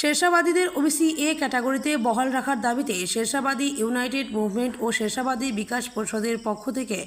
শেরশাবাদীদের OBC এ ক্যাটাগরিতে বহাল রাখার দাবিতে শেরশাবাদী ইউনাইটেড মুভমেন্ট ও শেরশাবাদী বিকাশ পরিষদের পক্ষ থেকে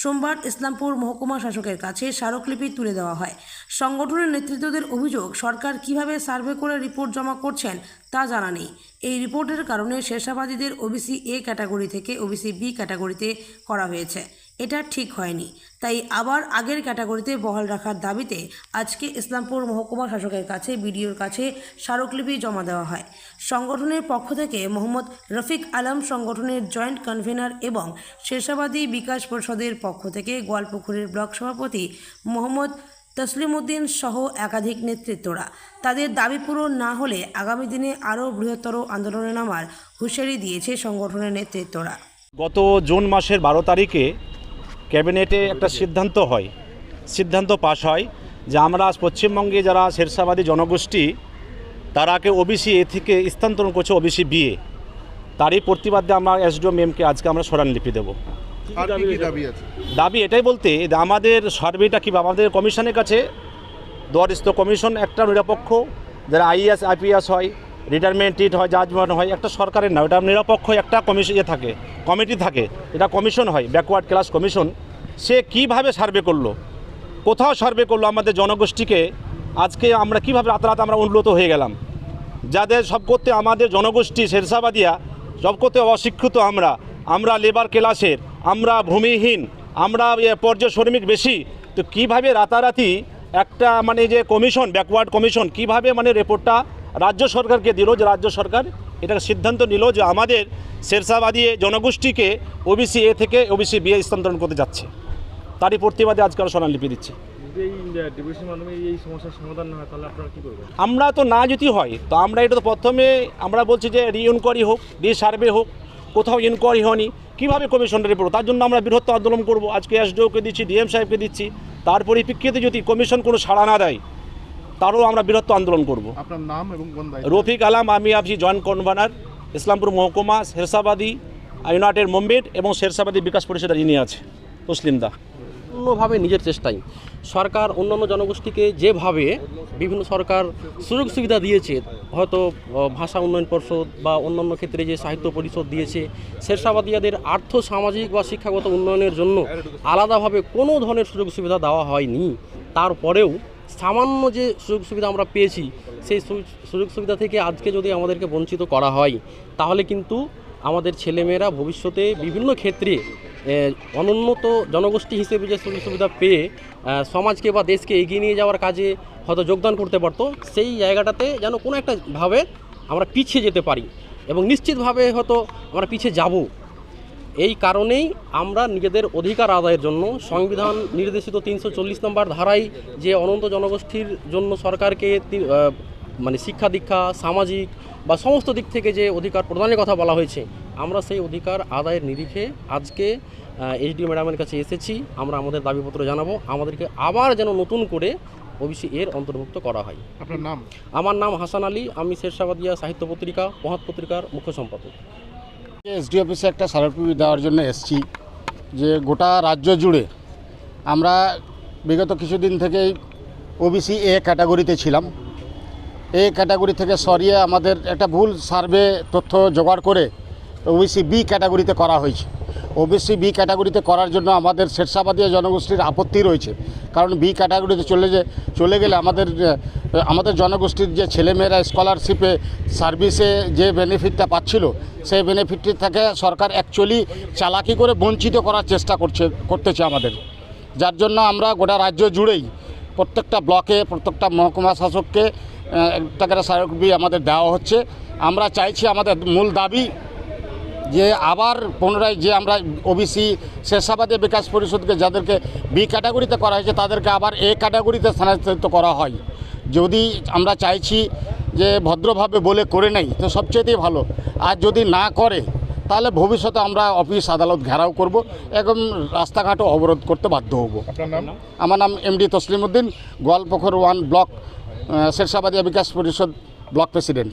সোমবার ইসলামপুর মহকুমা শাসকের কাছে স্মারকলিপি তুলে দেওয়া হয়। সংগঠনের নেতৃত্বদের অভিযোগ, সরকার কীভাবে সার্ভে করে রিপোর্ট জমা করছেন তা জানা নেই। এই রিপোর্টের কারণে শেরশাবাদীদের ওবিসি এ ক্যাটাগরি থেকে ওবিসি বি ক্যাটাগরিতে করা হয়েছে। এটা ঠিক হয়নি। তাই আবার আগের ক্যাটাগরিতে বহাল রাখার দাবিতে আজকে ইসলামপুর মহকুমা শাসকের কাছে, বিডিওর কাছে স্মারকলিপি জমা দেওয়া হয়। সংগঠনের পক্ষ থেকে মোহাম্মদ রফিক আলম সংগঠনের জয়েন্ট কনভেনার এবং শেরশাবাদী বিকাশ পরিষদের পক্ষ থেকে গোয়ালপুকুরের ব্লক সভাপতি মোহাম্মদ তসলিমউদ্দিন সহ একাধিক নেতৃত্বরা। তাদের দাবি পূরণ না হলে আগামী দিনে আরও বৃহত্তর আন্দোলনে নামার হুঁশিয়ারি দিয়েছে সংগঠনের নেতৃত্বরা। গত জুন মাসের বারো তারিখে ক্যাবিনেটে একটা সিদ্ধান্ত হয়। সিদ্ধান্ত পাশ হয় যে আমরা পশ্চিমবঙ্গে যারা শেরশাবাদী জনগোষ্ঠী তারাকে ওবিসি এ থেকে স্থানান্তরণ করছে ওবিসি বিএ তারই প্রতিবাদে আমরা এসডিও মেমকে আজকে আমরা স্মরণলিপি দেবো। দাবি এটাই বলতে যে আমাদের সার্ভেটা কি আমাদের কমিশনের কাছে? দরিস্থ কমিশন একটা নিরপেক্ষ যারা আইএস আইপিএস হয় রিটায়ারমেন্ট টিট হয় জাজমেন্ট হয়, একটা সরকারের না, ওটা নিরপেক্ষ একটা কমিশন ইয়ে থাকে কমিটি থাকে। এটা কমিশন হয় ব্যাকওয়ার্ড ক্লাস কমিশন সে কীভাবে সার্ভে করল? কোথাও সার্ভে করল আমাদের জনগোষ্ঠীকে? আজকে আমরা কীভাবে রাতারাত আমরা উন্নত হয়ে গেলাম? যাদের সব করতে আমাদের জনগোষ্ঠী শেরশাবাদিয়া, সব করতে অশিক্ষিত আমরা আমরা লেবার ক্লাসের আমরা ভূমিহীন, আমরা পর্যায় শ্রমিক বেশি, তো কীভাবে রাতারাতি একটা মানে যে কমিশন ব্যাকওয়ার্ড কমিশন কীভাবে মানে রিপোর্টটা রাজ্য সরকারকে দিল যে রাজ্য সরকার এটা সিদ্ধান্ত নিল যে আমাদের শেরশাবাদী জনগোষ্ঠীকে ওবিসি এ থেকে ওবিসি বিয়ে স্থানান্তরণ করতে যাচ্ছে। তারই প্রতিবাদে আজকাল স্মরণলিপি দিচ্ছে। আমরা তো না যদি হয় তো আমরা এটা তো প্রথমে আমরা বলছি যে রি ইনকোয়ারি হোক রি সার্ভে হোক কোথাও ইনকোয়ারি হয়নি কীভাবে কমিশনের রিপোর্ট তার জন্য আমরা বৃহত্তর আন্দোলন করব। আজকে এসডিওকে দিচ্ছি ডিএম সাহেবকে দিচ্ছি। তার পরিপ্রেক্ষিতে যদি কমিশন কোনো সাড়া না দেয় তারও আমরা বীরত্ব আন্দোলন করব। আপনার নাম এবং রফিক আলাম আমি আছি জয়েন্ট কনভেনার ইসলামপুর মহকুমা শেরশাবাদী ইউনাইটেড মুভমেন্ট এবং শেরশাবাদী বিকাশ পরিষদের ইনি আছে তসলিম দা। অন্যভাবে নিজের চেষ্টায় সরকার অন্যান্য জনগোষ্ঠীকে যেভাবে বিভিন্ন সরকার সুযোগ সুবিধা দিয়েছে হয়তো ভাষা উন্নয়ন পরিষদ বা অন্যান্য ক্ষেত্রে যে সাহিত্য পরিষদ দিয়েছে শেরশাবাদিয়াদের আর্থ সামাজিক বা শিক্ষাগত উন্নয়নের জন্য আলাদাভাবে কোনো ধরনের সুযোগ সুবিধা দেওয়া হয়নি। তারপরেও সামান্য যে সুযোগ সুবিধা আমরা পেয়েছি, সেই সুযোগ সুবিধা থেকে আজকে যদি আমাদেরকে বঞ্চিত করা হয়, তাহলে কিন্তু আমাদের ছেলেমেয়েরা ভবিষ্যতে বিভিন্ন ক্ষেত্রে অনুন্নত জনগোষ্ঠী হিসেবে যে সুযোগ সুবিধা পেয়ে সমাজকে বা দেশকে এগিয়ে নিয়ে যাওয়ার কাজে হয়তো যোগদান করতে পারতো, সেই জায়গাটাতে যেন কোনো একটা ভাবে আমরা পিছিয়ে যেতে পারি। এবং নিশ্চিতভাবে হয়তো আমরা পিছিয়ে যাব। এই কারণেই আমরা নিজেদের অধিকার আদায়ের জন্য সংবিধান নির্দেশিত তিনশো চল্লিশ নম্বর ধারায় যে অনন্ত জনগোষ্ঠীর জন্য সরকারকে মানে শিক্ষা দীক্ষা সামাজিক বা সমস্ত দিক থেকে যে অধিকার প্রদানের কথা বলা হয়েছে আমরা সেই অধিকার আদায়ের নিরিখে আজকে এইচডি ম্যাডামের কাছে এসেছি। আমরা আমাদের দাবিপত্র জানাব। আমাদেরকে আবার যেন নতুন করে ওবিসি এর অন্তর্ভুক্ত করা হয়। আপনার নাম? আমার নাম হাসান আলী। আমি শেরশাবাদিয়া সাহিত্য পত্রিকা মহাত পত্রিকার মুখ্য সম্পাদক। এসডি অফিসে একটা স্মারকলিপি দেওয়ার জন্য এসছি যে গোটা রাজ্য জুড়ে আমরা বিগত কিছুদিন থেকেই ওবিসি এ ক্যাটাগরিতে ছিলাম। এ ক্যাটাগরি থেকে সরিয়ে আমাদের একটা ভুল সার্ভে তথ্য জোগাড় করে ওবিসি বি ক্যাটাগরিতে করা হয়েছে। ওবিসি বি ক্যাটাগরিতে করার জন্য আমাদের শেরশাবাদীয় জনগোষ্ঠীর আপত্তি রয়েছে। কারণ বি ক্যাটাগরিতে চলে যে, চলে গেলে আমাদের আমাদের জনগোষ্ঠীর যে ছেলেমেয়েরা স্কলারশিপে সার্ভিসে যে বেনিফিটটা পাচ্ছিল, সেই বেনিফিটটি থেকে সরকার অ্যাকচুয়ালি চালাকি করে বঞ্চিত করার চেষ্টা করছে, করতেছে আমাদের। যার জন্য আমরা গোটা রাজ্য জুড়েই প্রত্যেকটা ব্লকে, প্রত্যেকটা মহকুমা শাসককে একটা করে স্মারকলিপি আমাদের দেওয়া হচ্ছে। আমরা চাইছি আমাদের মূল দাবি যে আবার পুনরায় যে আমরা ওবিসি শেষাবাদী বিকাশ পরিষদকে যাদেরকে বি ক্যাটাগরিতে করা হয়েছে তাদেরকে আবার এ ক্যাটাগরিতে স্থানান্তরিত করা হয়। যদি আমরা চাইছি যে ভদ্রভাবে বলে করে নেই তো সবচেয়েতেই ভালো। আর যদি না করে তাহলে ভবিষ্যতে আমরা অফিস আদালত ঘেরাও করব এবং রাস্তাঘাটও অবরোধ করতে বাধ্য হব। আমার নাম MD Taslimuddin Goalpokhar one block Shershabadia Bikash Parishad block president.